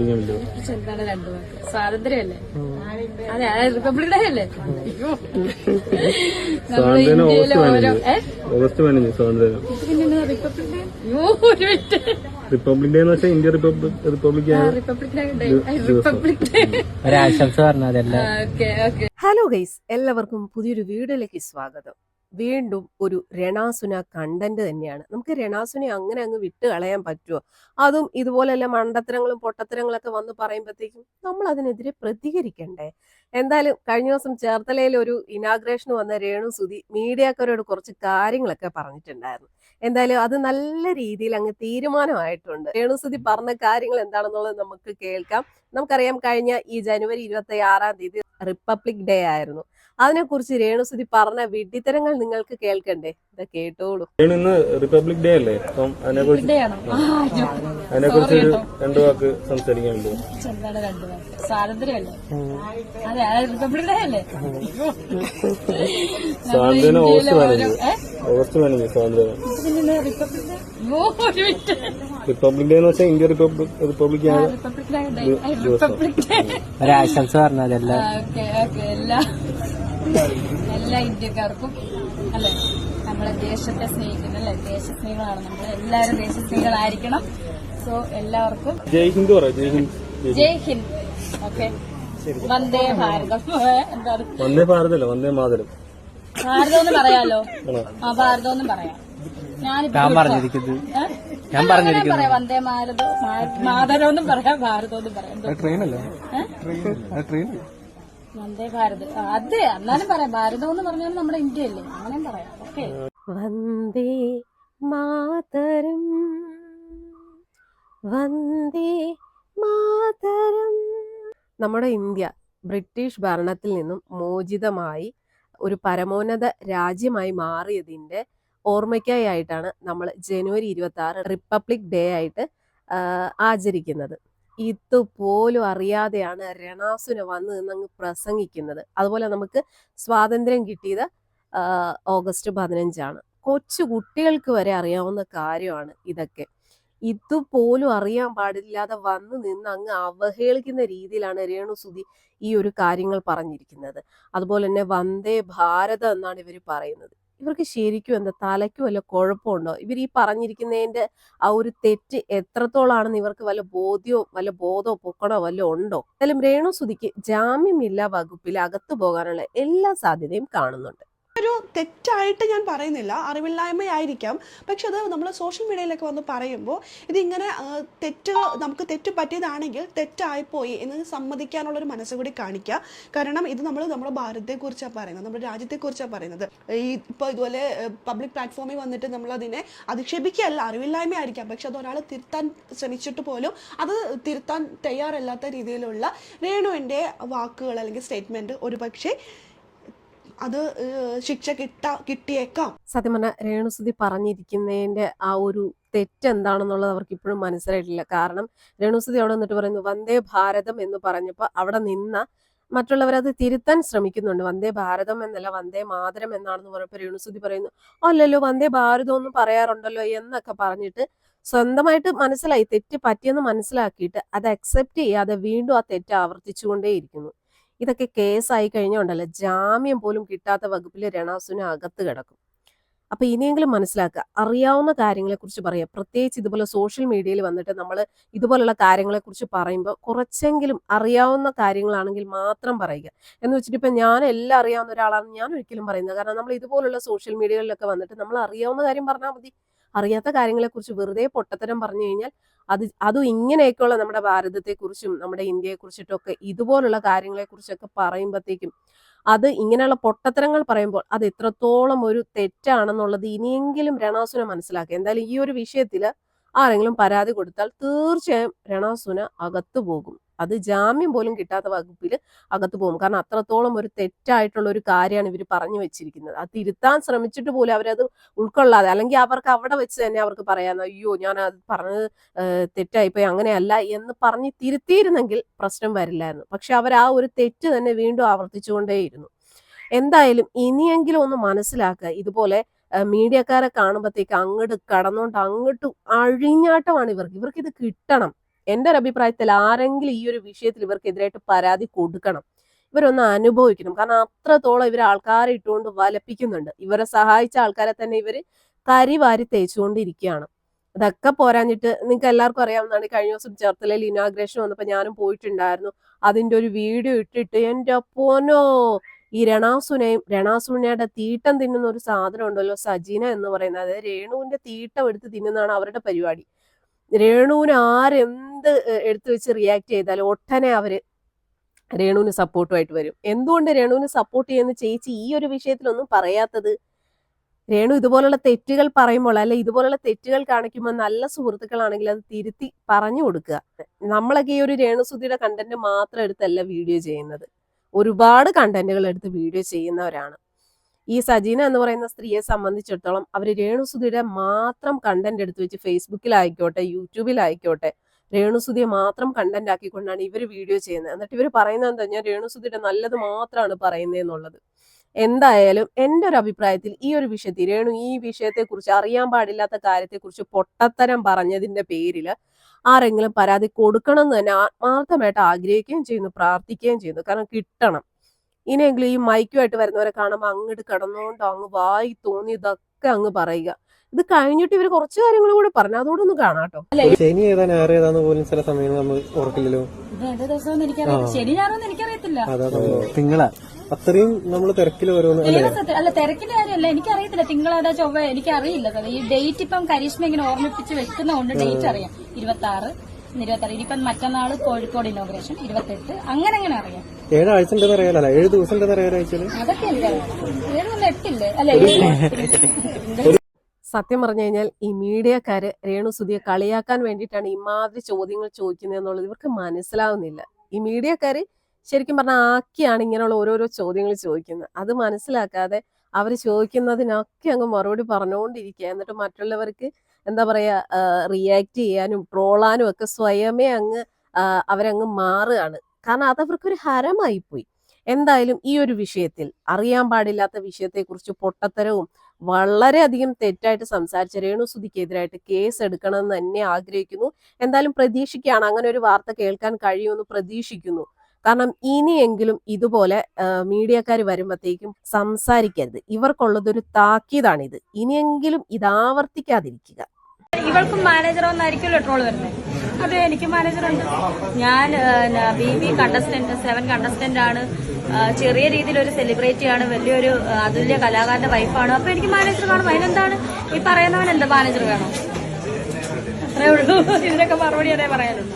ഇല്ലല്ലോ. പക്ഷെ എന്താണ് രണ്ടു വാക്ക് സ്വാതന്ത്ര്യമല്ലേ? അതെ റിപ്പബ്ലിക് ഡേ അല്ലേ? ഓഗസ്റ്റ് പതിനഞ്ച്. സ്വാതന്ത്ര്യം ഡേ? അയ്യോ ഒരു മിനിറ്റ്. ഡേ എന്ന് വെച്ചാൽ ഇന്ത്യ ഹലോ ഗൈസ് എല്ലാവർക്കും പുതിയൊരു വീഡിയോയിലേക്ക് സ്വാഗതം. വീണ്ടും ഒരു രണാസുന കണ്ടന്റ് തന്നെയാണ്. നമുക്ക് രണാസുനെ അങ്ങനെ അങ്ങ് വിട്ട് കളയാൻ പറ്റുമോ അതും ഇതുപോലെയുള്ള മണ്ടത്തരങ്ങളും പൊട്ടത്തരങ്ങളൊക്കെ വന്ന് പറയുമ്പോഴത്തേക്കും നമ്മൾ അതിനെതിരെ പ്രതികരിക്കണ്ടേ? എന്തായാലും കഴിഞ്ഞ ദിവസം ചേർത്തലയിൽ ഒരു ഇനാഗ്രേഷൻ വന്ന രേണു സുതി മീഡിയക്കാരോട് കുറച്ച് കാര്യങ്ങളൊക്കെ പറഞ്ഞിട്ടുണ്ടായിരുന്നു. എന്തായാലും അത് നല്ല രീതിയിൽ അങ്ങ് തീരുമാനമായിട്ടുണ്ട്. രേണുസുതി പറഞ്ഞ കാര്യങ്ങൾ എന്താണെന്നുള്ളത് നമുക്ക് കേൾക്കാം. നമുക്കറിയാം കഴിഞ്ഞ ഈ ജനുവരി ഇരുപത്തി ആറാം തീയതി റിപ്പബ്ലിക് ഡേ ആയിരുന്നു. അതിനെക്കുറിച്ച് രേണുസുതി പറഞ്ഞ വിഡ്ഢിത്തരങ്ങൾ നിങ്ങൾക്ക് കേൾക്കണ്ടേ? ഇത് കേട്ടോളൂ. ഇന്ന് റിപ്പബ്ലിക് ഡേ അല്ലേ? അപ്പം അതിനെ കുറിച്ച് ഡേ ആണോ ആ, അയ്യോ. അതിനെ കുറിച്ച് ഒരു രണ്ടു വാക്ക് സംസാരിക്കാനുണ്ടോ. നമ്മൾ സ്വാതന്ത്ര്യം ഓഗസ്റ്റ് പതിനഞ്ച്? ഓഗസ്റ്റ് പതിനഞ്ച് സ്വാതന്ത്ര്യം. റിപ്പബ്ലിക് ഡേ എന്ന് വെച്ചാൽ ഇന്ത്യ റിപ്പബ്ലിക് റിപ്പബ്ലിക് ആണ് ഒരാശംസ പറഞ്ഞതല്ല ഓക്കെ എല്ലാ എല്ലാ ഇന്ത്യക്കാർക്കും അല്ലെ? നമ്മളെ ദേശത്തെ സ്നേഹിക്കുന്ന അല്ലെ? ദേശസ്നേഹികളാണ് നമ്മൾ എല്ലാവരും ദേശസ്നേഹികളായിരിക്കണം. സോ എല്ലാവർക്കും ജയ് ഹിന്ദ് പറ ജയ് ഹിന്ദ് ജയ് ഹിന്ദ്. ജയ് ഓക്കെ. വന്ദേ ഭാരതം. വന്ദേ എന്താണ്? വന്ദേ ഭാരതല്ല വന്ദേ മാതരം. ഭാരതം എന്ന് പറയാലോ ആ ഭാരതം എന്ന് പറയാം ഞാൻ പറഞ്ഞിരിക്കുന്നത്. ഞാൻ പറഞ്ഞിരിക്കുന്നത്. വന്ദേ മാതരം മാതരം എന്നും പറയാം ഭാരതം എന്നും പറയാം? ട്രെയിനല്ലേ? ട്രെയിൻ വന്ദേ ഭാരത്. അതെ എന്നാലും പറയാം. ഭാരതം എന്ന് പറഞ്ഞാൽ നമ്മുടെ ഇന്ത്യ അല്ലേ? അങ്ങനെയും പറയാം. ഓക്കെ. വന്ദേ മാതരം. വന്ദേ മാതരം. നമ്മുടെ ഇന്ത്യ ബ്രിട്ടീഷ് ഭരണത്തിൽ നിന്നും മോചിതമായി ഒരു പരമോന്നത രാജ്യമായി മാറിയതിന്റെ ഓർമ്മയ്ക്കായി ആയിട്ടാണ് നമ്മൾ ജനുവരി ഇരുപത്തി ആറ് റിപ്പബ്ലിക് ഡേ ആയിട്ട് ആചരിക്കുന്നത്. ഇതുപോലും അറിയാതെയാണ് രണാസുന വന്ന് നിന്നങ്ങ് പ്രസംഗിക്കുന്നത്. അതുപോലെ നമുക്ക് സ്വാതന്ത്ര്യം കിട്ടിയത് ഓഗസ്റ്റ് പതിനഞ്ചാണ്. കൊച്ചു കുട്ടികൾക്ക് വരെ അറിയാവുന്ന കാര്യമാണ് ഇതൊക്കെ. ഇതുപോലും അറിയാൻ പാടില്ലാതെ വന്ന് നിന്ന് അങ്ങ് അവഹേളിക്കുന്ന രീതിയിലാണ് രേണുസുതി ഈ ഒരു കാര്യങ്ങൾ പറഞ്ഞിരിക്കുന്നത്. അതുപോലെ തന്നെ വന്ദേ ഭാരത് എന്നാണ് ഇവർ പറയുന്നത്. ഇവർക്ക് ശരിക്കും എന്താ തലയ്ക്ക് വല്ല കുഴപ്പമുണ്ടോ ഇവർ ഈ പറഞ്ഞിരിക്കുന്നതിന്റെ ആ ഒരു തെറ്റ് എത്രത്തോളാണെന്ന് ഇവർക്ക് വല്ല ബോധ്യവും വല്ല ബോധമോ പൊക്കണോ വല്ല ഉണ്ടോ? എന്തായാലും രേണു സുധിക്ക് ജാമ്യമില്ലാ വകുപ്പിൽ അകത്തു പോകാനുള്ള എല്ലാ സാധ്യതയും കാണുന്നുണ്ട്. ഒരു തെറ്റായിട്ട് ഞാൻ പറയുന്നില്ല. അറിവില്ലായ്മയായിരിക്കാം. പക്ഷെ അത് നമ്മൾ സോഷ്യൽ മീഡിയയിലൊക്കെ വന്ന് പറയുമ്പോൾ ഇതിങ്ങനെ തെറ്റ് നമുക്ക് തെറ്റ് പറ്റിയതാണെങ്കിൽ തെറ്റായിപ്പോയി എന്ന് സമ്മതിക്കാനുള്ളൊരു മനസ്സ് കൂടി കാണിക്കുക. കാരണം ഇത് നമ്മൾ നമ്മുടെ ഭാരതത്തെക്കുറിച്ചാണ് പറയുന്നത്. നമ്മുടെ രാജ്യത്തെക്കുറിച്ചാണ് പറയുന്നത്. ഈ ഇപ്പോൾ ഇതുപോലെ പബ്ലിക് പ്ലാറ്റ്ഫോമിൽ വന്നിട്ട് നമ്മൾ അതിനെ അധിക്ഷേപിക്കുകയല്ല. അറിവില്ലായ്മയായിരിക്കാം. പക്ഷെ അത് ഒരാൾ തിരുത്താൻ ശ്രമിച്ചിട്ട് പോലും അത് തിരുത്താൻ തയ്യാറല്ലാത്ത രീതിയിലുള്ള രേണുവിന്റെ വാക്കുകൾ അല്ലെങ്കിൽ സ്റ്റേറ്റ്മെന്റ് ഒരു പക്ഷേ അത് ശിക്ഷ കിട്ട കിട്ടിയേക്കാം. സത്യം പറഞ്ഞ രേണുസുതി പറഞ്ഞിരിക്കുന്നതിന്റെ ആ ഒരു തെറ്റെന്താണെന്നുള്ളത് അവർക്ക് ഇപ്പോഴും മനസ്സിലായിട്ടില്ല. കാരണം രേണുസുതി അവിടെ നിന്നിട്ട് പറയുന്നു വന്ദേ ഭാരതം എന്ന് പറഞ്ഞപ്പോൾ അവിടെ നിന്ന മറ്റുള്ളവരത് തിരുത്താൻ ശ്രമിക്കുന്നുണ്ട്. വന്ദേ ഭാരതം എന്നല്ല വന്ദേ മാതരം എന്നാണെന്ന് പറഞ്ഞപ്പോൾ രേണുസുതി പറയുന്നു അല്ലല്ലോ വന്ദേ ഭാരതം ഒന്നും പറയാറുണ്ടല്ലോ എന്നൊക്കെ പറഞ്ഞിട്ട് സ്വന്തമായിട്ട് മനസ്സിലായി തെറ്റ് പറ്റിയെന്ന് മനസ്സിലാക്കിയിട്ട് അത് അക്സെപ്റ്റ് ചെയ്യാതെ വീണ്ടും ആ തെറ്റ് ആവർത്തിച്ചുകൊണ്ടേയിരിക്കുന്നു. ഇതൊക്കെ കേസായി കഴിഞ്ഞുണ്ടല്ലോ ജാമ്യം പോലും കിട്ടാത്ത വകുപ്പിൽ രണാസുന അകത്ത് കിടക്കും. അപ്പൊ ഇനിയെങ്കിലും മനസ്സിലാക്കുക അറിയാവുന്ന കാര്യങ്ങളെ കുറിച്ച് പറയുക. പ്രത്യേകിച്ച് ഇതുപോലെ സോഷ്യൽ മീഡിയയിൽ വന്നിട്ട് നമ്മൾ ഇതുപോലുള്ള കാര്യങ്ങളെ കുറിച്ച് പറയുമ്പോൾ കുറച്ചെങ്കിലും അറിയാവുന്ന കാര്യങ്ങളാണെങ്കിൽ മാത്രം പറയുക. എന്ന് വെച്ചിട്ട് ഇപ്പൊ ഞാൻ എല്ലാം അറിയാവുന്ന ഒരാളാണ് ഞാൻ ഒരിക്കലും പറയുന്നത് കാരണം നമ്മൾ ഇതുപോലുള്ള സോഷ്യൽ മീഡിയകളിലൊക്കെ വന്നിട്ട് നമ്മൾ അറിയാവുന്ന കാര്യം പറഞ്ഞാൽ മതി. അറിയാത്ത കാര്യങ്ങളെക്കുറിച്ച് വെറുതെ പൊട്ടത്തരം പറഞ്ഞു കഴിഞ്ഞാൽ അത് അതും ഇങ്ങനെയൊക്കെയുള്ള നമ്മുടെ ഭാരതത്തെക്കുറിച്ചും നമ്മുടെ ഇന്ത്യയെക്കുറിച്ചിട്ടൊക്കെ ഇതുപോലുള്ള കാര്യങ്ങളെക്കുറിച്ചൊക്കെ പറയുമ്പോഴത്തേക്കും അത് ഇങ്ങനെയുള്ള പൊട്ടത്തരങ്ങൾ പറയുമ്പോൾ അത് എത്രത്തോളം ഒരു തെറ്റാണെന്നുള്ളത് ഇനിയെങ്കിലും രണാസുരം മനസ്സിലാക്കുക. എന്തായാലും ഈ ഒരു വിഷയത്തിൽ ആരെങ്കിലും പരാതി കൊടുത്താൽ തീർച്ചയായും രണാസുന അകത്തു പോകും. അത് ജാമ്യം പോലും കിട്ടാത്ത വകുപ്പിൽ അകത്തു പോകും. കാരണം അത്രത്തോളം ഒരു തെറ്റായിട്ടുള്ള ഒരു കാര്യമാണ് ഇവർ പറഞ്ഞു വെച്ചിരിക്കുന്നത്. അത് തിരുത്താൻ ശ്രമിച്ചിട്ട് പോലും അവരത് ഉൾക്കൊള്ളാതെ അല്ലെങ്കിൽ അവർക്ക് അവിടെ വെച്ച് തന്നെ അവർക്ക് പറയാൻ അയ്യോ ഞാൻ അത് പറഞ്ഞത് തെറ്റായിപ്പോയി അങ്ങനെയല്ല എന്ന് പറഞ്ഞ് തിരുത്തിയിരുന്നെങ്കിൽ പ്രശ്നം വരില്ലായിരുന്നു. പക്ഷെ അവർ ആ ഒരു തെറ്റ് തന്നെ വീണ്ടും ആവർത്തിച്ചുകൊണ്ടേയിരുന്നു. എന്തായാലും ഇനിയെങ്കിലും ഒന്ന് മനസ്സിലാക്കുക ഇതുപോലെ മീഡിയക്കാരെ കാണുമ്പോഴത്തേക്ക് അങ്ങോട്ട് കടന്നുകൊണ്ട് അങ്ങോട്ട് അഴിഞ്ഞാട്ടമാണ് ഇവർക്ക്. ഇവർക്ക് ഇത് കിട്ടണം. എന്റെ ഒരു അഭിപ്രായത്തിൽ ആരെങ്കിലും ഈ ഒരു വിഷയത്തിൽ ഇവർക്കെതിരായിട്ട് പരാതി കൊടുക്കണം. ഇവരൊന്ന് അനുഭവിക്കണം. കാരണം അത്രത്തോളം ഇവർ ആൾക്കാരെ ഇട്ടുകൊണ്ട് വലപ്പിക്കുന്നുണ്ട്. ഇവരെ സഹായിച്ച ആൾക്കാരെ തന്നെ ഇവർ കരിവാരി തേച്ചുകൊണ്ടിരിക്കുകയാണ്. അതൊക്കെ പോരാഞ്ഞിട്ട് നിങ്ങൾക്ക് എല്ലാവർക്കും അറിയാവുന്നതാണ്. കഴിഞ്ഞ ദിവസം ചേർത്തലയിൽ ഇനോഗ്രേഷൻ വന്നപ്പോൾ ഞാനും പോയിട്ടുണ്ടായിരുന്നു. അതിന്റെ ഒരു വീഡിയോ ഇട്ടിട്ട് എന്റെ പോനോ ഈ രണാസുനയും രണാസുനയുടെ തീട്ടം തിന്നുന്ന ഒരു സാധനം ഉണ്ടല്ലോ സജീന എന്ന് പറയുന്നത്. അതായത് രേണുവിന്റെ തീട്ടം എടുത്ത് തിന്നുന്നതാണ് അവരുടെ പരിപാടി. രേണുവിന് ആരെന്ത് എടുത്തു വെച്ച് റിയാക്ട് ചെയ്താലും ഒട്ടനെ അവർ രേണുവിന് സപ്പോർട്ടുമായിട്ട് വരും. എന്തുകൊണ്ട് രേണുവിന് സപ്പോർട്ട് ചെയ്യുന്ന ചേച്ചി ഈ ഒരു വിഷയത്തിലൊന്നും പറയാത്തത്? രേണു ഇതുപോലുള്ള തെറ്റുകൾ പറയുമ്പോൾ അല്ലെ ഇതുപോലുള്ള തെറ്റുകൾ കാണിക്കുമ്പോൾ നല്ല സുഹൃത്തുക്കളാണെങ്കിൽ അത് തിരുത്തി പറഞ്ഞു കൊടുക്കുക. നമ്മളൊക്കെ ഈ ഒരു രേണുസുതിയുടെ കണ്ടന്റ് മാത്രം എടുത്തല്ല വീഡിയോ ചെയ്യുന്നത്. ഒരുപാട് കണ്ടന്റുകൾ എടുത്ത് വീഡിയോ ചെയ്യുന്നവരാണ്. ഈ സജീന എന്ന് പറയുന്ന സ്ത്രീയെ സംബന്ധിച്ചിടത്തോളം അവർ രേണുസുതിയുടെ മാത്രം കണ്ടന്റ് എടുത്ത് വെച്ച് ഫേസ്ബുക്കിലായിക്കോട്ടെ യൂട്യൂബിലായിക്കോട്ടെ രേണുസുതിയെ മാത്രം കണ്ടന്റ് ആക്കിക്കൊണ്ടാണ് ഇവർ വീഡിയോ ചെയ്യുന്നത്. എന്നിട്ട് ഇവർ പറയുന്നത് എന്താ? ഞാൻ രേണുസുതിയുടെ നല്ലത് മാത്രമാണ് പറയുന്നതെന്നുള്ളത് എന്തായാലും എന്റെ ഒരു അഭിപ്രായത്തിൽ ഈ ഒരു വിഷയത്തിൽ രേണു ഈ വിഷയത്തെക്കുറിച്ച് അറിയാൻ പാടില്ലാത്ത കാര്യത്തെക്കുറിച്ച് പൊട്ടത്തരം പറഞ്ഞതിന്റെ പേരിൽ ആരെങ്കിലും പരാതി കൊടുക്കണം എന്ന് തന്നെ ആത്മാർത്ഥമായിട്ട് ആഗ്രഹിക്കുകയും ചെയ്യുന്നു പ്രാർത്ഥിക്കുകയും ചെയ്യുന്നു. കാരണം കിട്ടണം. ഇനിയെങ്കിലും ഈ മൈക്കുമായിട്ട് വരുന്നവരെ കാണുമ്പോൾ അങ്ങോട്ട് കിടന്നുകൊണ്ട് അങ്ങ് വായി തോന്നി ഇതൊക്കെ അങ്ങ് പറയുക. ഇത് കഴിഞ്ഞിട്ട് ഇവർ കുറച്ച് കാര്യങ്ങൾ കൂടി പറഞ്ഞു അതോടെ ഒന്ന് കാണാട്ടോ ശനി ഏതാണ് ഏതാന്ന് പോലും ചില സമയങ്ങൾ നമ്മൾ ഓർക്കില്ലല്ലോ. ശനി ഞാനൊന്നും എനിക്കറിയത്തില്ല. തിങ്കളാ അത്രയും നമ്മൾ തിരക്കിൽ ഓരോന്ന് അല്ലേ? അല്ല തിരക്കിന്റെ കാര്യമല്ല എനിക്കറിയത്തില്ല. തിങ്കളാഴ്ച ചൊവ്വ എനിക്കറിയില്ല സാർ ഈ ഡേറ്റ് ഇപ്പം കരീഷ്മ ഇങ്ങനെ ഓർമ്മിപ്പിച്ച് വെക്കുന്നതുകൊണ്ട് ഡേറ്റ് അറിയാം. ഇരുപത്തി ആറ് ഇരുപത്തി ഇനിയിപ്പം മറ്റന്നാൾ കോഴിക്കോട് ഇനോഗ്രേഷൻ ഇരുപത്തെട്ട്. അങ്ങനെ അങ്ങനെ അറിയാം. ഏഴാഴ്ച ഉണ്ടെന്ന് അറിയാലോ ഏഴ് ദിവസം ഉണ്ടെന്ന് അറിയാം. ഒരാഴ്ചയിൽ അതൊക്കെ എട്ടില്ലേ. അല്ല സത്യം പറഞ്ഞു കഴിഞ്ഞാൽ ഈ മീഡിയക്കാര് രേണുസുതിയെ കളിയാക്കാൻ വേണ്ടിയിട്ടാണ് ഇമാതിരി ചോദ്യങ്ങൾ ചോദിക്കുന്നത് എന്നുള്ളത് ഇവർക്ക് മനസ്സിലാവുന്നില്ല. ഈ മീഡിയക്കാര് ശരിക്കും പറഞ്ഞാൽ ആക്കിയാണ് ഇങ്ങനെയുള്ള ഓരോരോ ചോദ്യങ്ങൾ ചോദിക്കുന്നത്. അത് മനസ്സിലാക്കാതെ അവർ ചോദിക്കുന്നതിനൊക്കെ അങ്ങ് മറുപടി പറഞ്ഞുകൊണ്ടിരിക്കുക. എന്നിട്ട് മറ്റുള്ളവർക്ക് എന്താ പറയുക റിയാക്ട് ചെയ്യാനും ട്രോളാനും ഒക്കെ സ്വയമേ അങ്ങ് അവരങ്ങ് മാറുകയാണ്. കാരണം അതവർക്കൊരു ഹരമായി പോയി എന്തായാലും ഈ ഒരു വിഷയത്തിൽ അറിയാൻ പാടില്ലാത്ത വിഷയത്തെക്കുറിച്ച് പൊട്ടത്തരവും വളരെയധികം തെറ്റായിട്ട് സംസാരിച്ച രേണുസുതിക്കെതിരായിട്ട് കേസ് എടുക്കണമെന്ന് തന്നെ ആഗ്രഹിക്കുന്നു. എന്തായാലും പ്രതീക്ഷിക്കുകയാണ്. അങ്ങനെ ഒരു വാർത്ത കേൾക്കാൻ കഴിയുമെന്ന് പ്രതീക്ഷിക്കുന്നു. കാരണം ഇനിയെങ്കിലും ഇതുപോലെ മീഡിയക്കാർ വരുമ്പോഴത്തേക്കും സംസാരിക്കരുത്. ഇവർക്കുള്ളതൊരു താക്കീതാണിത്. ഇനിയെങ്കിലും ഇത് ആവർത്തിക്കാതിരിക്കുക ഇവൾക്ക് മാനേജർ ഒന്നായിരിക്കുമല്ലോ ട്രോൾ വരുന്നത്. അതെ എനിക്ക് മാനേജർ ഉണ്ട്. ഞാൻ B B contestant seven contestant ആണ്. ചെറിയ രീതിയിൽ ഒരു സെലിബ്രിറ്റി ആണ്. വലിയൊരു അതുല്യ കലാകാരന്റെ വൈഫാണ് അപ്പൊ എനിക്ക് മാനേജർ കാണും അതിനെന്താണ്? ഈ പറയുന്നവൻ എന്താ മാനേജർ വേണം? അത്രേ ഉള്ളൂ. ഇതിനൊക്കെ മറുപടി അതേ പറയാനുള്ളൂ.